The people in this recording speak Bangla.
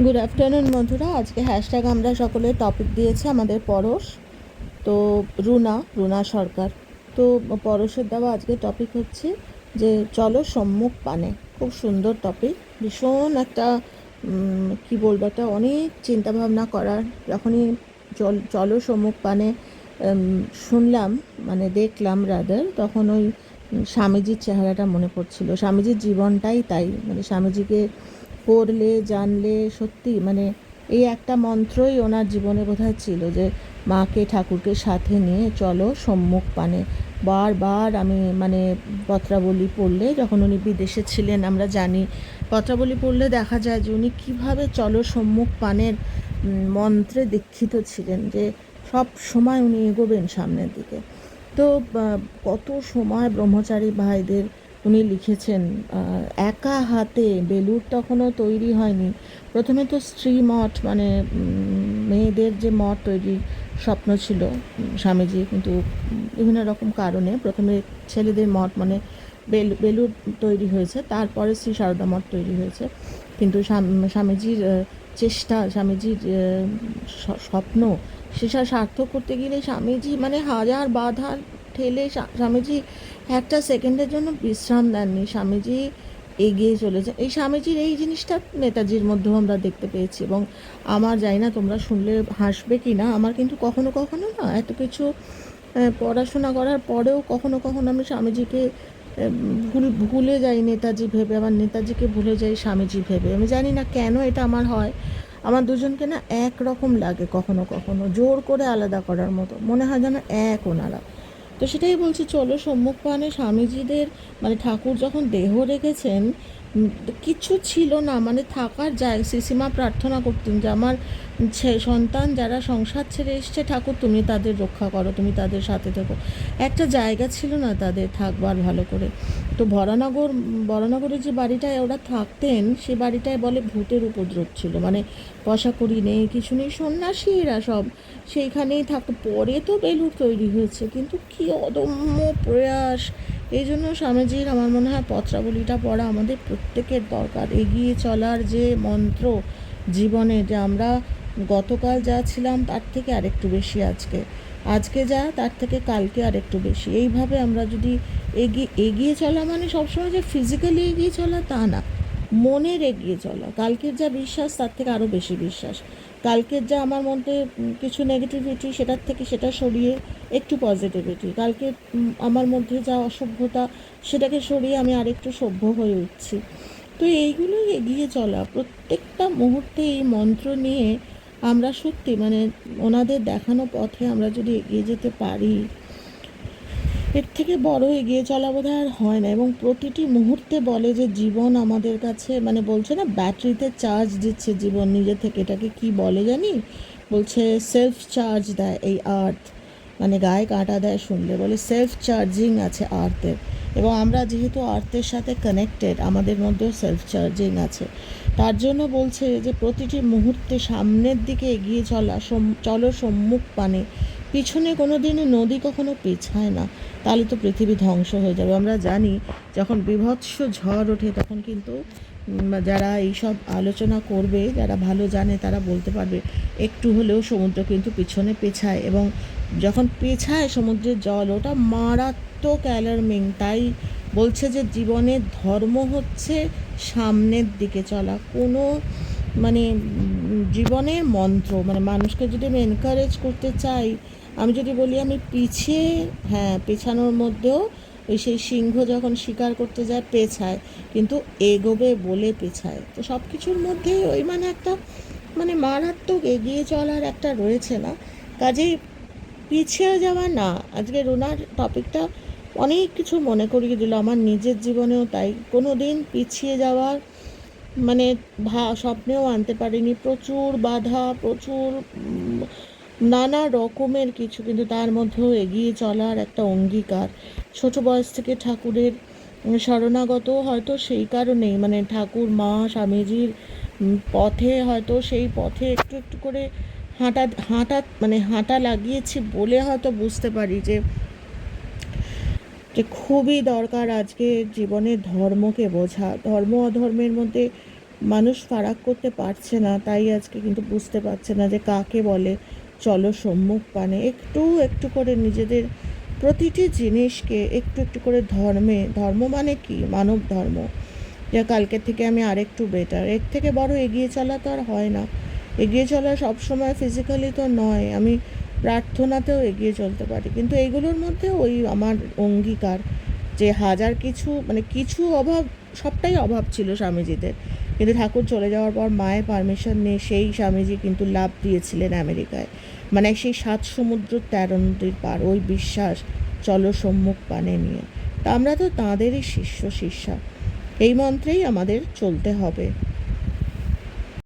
গুড আফটারনুন বন্ধুরা। আজকে হ্যাশট্যাগ আমরা সকলে টপিক দিয়েছে আমাদের পরশ। তো রুনা রুনা সরকার। তো পরশের দেওয়া আজকে টপিক হচ্ছে যে চলো সম্মুখ পানে। খুব সুন্দর টপিক ভীষণ একটা কি বলব, একটা অনেক চিন্তাভাবনা করার। যখনই চল, চলো সম্মুখ পানে শুনলাম মানে দেখলাম রাদার তখন ওই স্বামীজির চেহারাটা মনে পড়ছিল। স্বামীজির জীবনটাই তাই। মানে স্বামীজিকে পড়লে, জানলে সত্যি মানে এই একটা মন্ত্রই ওনার জীবনে বোধহয় ছিল যে, মাকে, ঠাকুরকে সাথে নিয়ে চলো সম্মুখ পানে। বারবার আমি মানে পত্রাবলী পড়লে, যখন উনি বিদেশে ছিলেন, আমরা জানি, পত্রাবলী পড়লে দেখা যায় যে উনি কীভাবে চলো সম্মুখ পানের মন্ত্রে দীক্ষিত ছিলেন যে, সব সময় উনি এগোবেন সামনের দিকে। তো কত সময় ব্রহ্মচারী ভাইদের উনি লিখেছেন একা হাতে বেলুর তখনও তৈরি হয়নি। প্রথমে তো স্ত্রী মঠ মানে মেয়েদের যে মঠ তৈরির স্বপ্ন ছিল স্বামীজি, কিন্তু বিভিন্ন রকম কারণে প্রথমে ছেলেদের মঠ মানে বেলু বেলুর তৈরি হয়েছে, তারপরে শ্রী সারদা মঠ তৈরি হয়েছে। কিন্তু স্বামীজির চেষ্টা, স্বামীজির স্বপ্ন, সেটা সার্থক করতে গেলে স্বামীজি মানে হাজার বাধার ঠেলে স্বামীজি একটা সেকেন্ডের জন্য বিশ্রাম দেননি। স্বামীজি এগিয়ে চলেছে এই স্বামীজির এই জিনিসটা নেতাজির মধ্যেও আমরা দেখতে পেয়েছি এবং আমার জানি না তোমরা শুনলে হাসবে কি না, আমার কিন্তু কখনো কখনো না এত কিছু পড়াশোনা করার পরেও কখনো কখনো আমি স্বামীজিকে ভুল, ভুলে যাই নেতাজি ভেবে আমার নেতাজিকে ভুলে যাই স্বামীজি ভেবে। আমি জানি না কেন এটা আমার হয়। আমার দুজনকে না এক রকম লাগে কখনো কখনো, জোর করে আলাদা করার মতো। মনে হয় যেন এক ওনারা। তো সেটাই বলছি, চলো সম্মুখপানে স্বামীজিদের মানে ঠাকুর যখন দেহ রেখেছেন কিছু ছিল না মানে থাকার যায় সিসিমা প্রার্থনা করতেন যে আমার সন্তান যারা সংসার ছেড়ে এসছে, ঠাকুর তুমি তাদের রক্ষা করো, তুমি তাদের সাথে থেকো। একটা জায়গা ছিল না তাদের থাকবার ভালো করে। তো ভরানগর বরানগরে যে বাড়িটায় ওরা থাকতেন, সে বাড়িটায় বলে ভূতের উপদ্রব ছিল। মানে পয়সা করি নেই, কিছু নেই সন্ন্যাসী এরা সব সেইখানেই থাকতো। পরে তো বেলুর তৈরি হয়েছে, কিন্তু কি অদম্য প্রয়াস। এই জন্য স্বামীজির আমার মনে হয় পত্রাবলীটা পড়া আমাদের প্রত্যেকের দরকার। এগিয়ে চলার যে মন্ত্র জীবনে যে আমরা গতকাল যা ছিলাম, তার থেকে আরেকটু বেশি আজকে। আজকে যা, তার থেকে কালকে আরেকটু বেশি। এইভাবে আমরা যদি এগিয়ে এগিয়ে চলা মানে সবসময় যে ফিজিক্যালি এগিয়ে চলা তা না। মনের এগিয়ে চলা। কালকের যা বিশ্বাস, তার থেকে আরও বেশি বিশ্বাস। কালকের যা আমার মধ্যে কিছু নেগেটিভিটি সেটার থেকে সেটা সরিয়ে একটু পজিটিভিটি কালকে আমার মধ্যে যা অসভ্যতা, সেটাকে সরিয়ে আমি আরেকটু সভ্য হয়ে উঠছি। তো এইগুলোই এগিয়ে চলা। প্রত্যেকটা মুহূর্তে এই মন্ত্র নিয়ে আমরা সত্যি মানে ওনাদের দেখানো পথে আমরা যদি এগিয়ে যেতে পারি, এর থেকে বড় এগিয়ে চলা বোধ আর হয় না। এবং প্রতিটি মুহূর্তে বলে যে জীবন আমাদের কাছে মানে বলছে না, ব্যাটারিতে চার্জ দিচ্ছে জীবন, নিজে থেকে এটাকে কি বলে জানি? বলছে সেলফ চার্জ দেয় এই আর্থ মানে গায়ে কাঁটা দেয় শুনলে, বলে সেলফ চার্জিং আছে আর্থের। এবং আমরা যেহেতু আর্থের সাথে কানেক্টেড আমাদের মধ্যেও সেলফ চার্জিং আছে। তার জন্য বলছে যে প্রতিটি মুহূর্তে সামনের দিকে এগিয়ে চলা চলো সম্মুখ পানে। পিছনে কোনো দিনও নদী কখনো পেছায় না, তাহলে তো পৃথিবী ধ্বংস হয়ে যাবে। আমরা জানি যখন বিভৎস ঝড় ওঠে, তখন কিন্তু যারা এইসব আলোচনা করবে, যারা ভালো জানে, তারা বলতে পারবে, একটু হলেও সমুদ্র কিন্তু পিছনে পেছায়। এবং যখন পেছায় সমুদ্রের জল, ওটা মারাত্মক অ্যালার্মিং তাই বলছে যে জীবনের ধর্ম হচ্ছে সামনের দিকে চলা। কোনো মানে জীবনের মন্ত্র মানে মানুষকে যদি আমি এনকারেজ করতে চাই, আমি যদি বলি আমি পিছিয়ে হ্যাঁ পেছানোর মধ্যেও ওই সেই সিংহ যখন শিকার করতে যায় পেছায়, কিন্তু এগোবে বলে পেছায়। তো সব কিছুর মধ্যেই ওই মানে একটা মানে মারাত্মক এগিয়ে চলার একটা রয়েছে না। কাজেই পিছিয়ে যাওয়া না। আজকে রুনার টপিকটা অনেক কিছু মনে করিয়ে দিল। আমার নিজের জীবনেও তাই। কোনো দিন পিছিয়ে যাওয়ার মানে ভা, স্বপ্নেও আনতে পারিনি। প্রচুর বাধা, প্রচুর নানা রকমের কিছু। কিন্তু তার মধ্যেও এগিয়ে চলার একটা অঙ্গীকার। ছোট বয়স থেকে ঠাকুরের শরণাগত হয়তো সেই কারণেই। মানে ঠাকুর, মা, স্বামীজির পথে হয়তো সেই পথে একটু একটু করে হাঁটা হাঁটা মানে হাঁটা লাগিয়েছি বলে হয়তো বুঝতে পারি যে যে খুবই দরকার আজকে জীবনের ধর্মকে বোঝা। ধর্ম অধর্মের মধ্যে মানুষ ফারাক করতে পারছে না, তাই আজকে কিন্তু বুঝতে পারছে না যে কাকে বলে, চলো সম্মুখ পানে। একটু একটু করে নিজেদের প্রতিটি জিনিসকে একটু একটু করে ধর্মে, ধর্ম মানে কি? মানব ধর্ম। যে কালকে থেকে আমি আরেকটু বেটার এর থেকে বড় এগিয়ে চলা তো আর হয় না। এগিয়ে চলা সবসময় ফিজিক্যালি তো নয়, আমি প্রার্থনাতেও এগিয়ে চলতে পারি। কিন্তু এইগুলোর মধ্যে ওই আমার অঙ্গীকার যে হাজার কিছু মানে কিছু অভাব, সবটাই অভাব ছিল স্বামীজিদের। কিন্তু ঠাকুর চলে যাওয়ার পর মায়ের পারমিশন নিয়ে সেই স্বামীজি কিন্তু লাভ দিয়েছিলেন আমেরিকায়। মানে সেই সাত সমুদ্র তেরো নদীর পার, ওই বিশ্বাস চলো সম্মুখ পানে নিয়ে। তা আমরা তো তাঁদেরই শিষ্য, শিষ্যা। এই মন্ত্রেই আমাদের চলতে হবে।